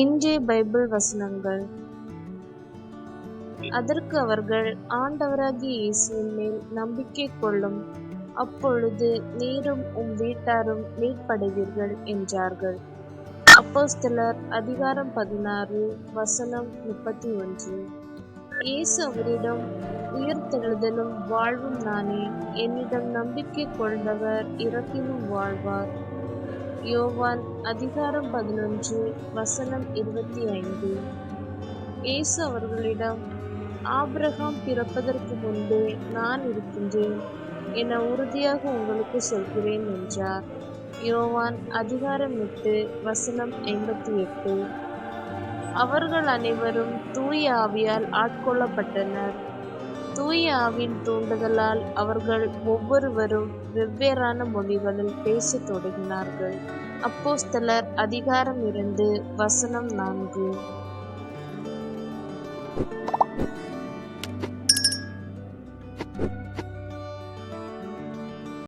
இன்றைய பைபிள் வசனங்கள். அதற்கு அவர்கள் ஆண்டவராகிய இயேசுவின் மேல் நம்பிக்கை கொள்ளும். அப்பொழுது நீரும் உம் வீட்டாரும் மீட்படைவீர்கள் என்றார்கள். அப்போஸ்தலர் அதிகாரம் பதினாறு வசனம் முப்பத்தி ஒன்று இயேசு அவரிடம் உயிர்த்தெழுதலும் வாழ்வும் நானே. என்னிடம் நம்பிக்கை கொண்டவர் இறப்பினும் வாழ்வார். யோவான் அதிகாரம் பதினொன்று வசனம் இருபத்தி ஐந்து. இயேசு அவர்களிடம் ஆபிரகாம் பிறப்பதற்கு முன்பே நான் இருக்கின்றேன். என உறுதியாக உங்களுக்கு சொல்கிறேன் என்றார். யோவான் அதிகாரம் எட்டு வசனம் ஐம்பத்தி எட்டு. அவர்கள் அனைவரும் தூய ஆவியால் ஆட்கொள்ளப்பட்டனர். தூய ஆவின் தூண்டுதலால் அவர்கள் ஒவ்வொருவரும் வெவ்வேறான மொழிகளில் பேசத் தொடங்கினார்கள். அப்போஸ்தலர் அதிகாரம் இரண்டு வசனம் நான்கு.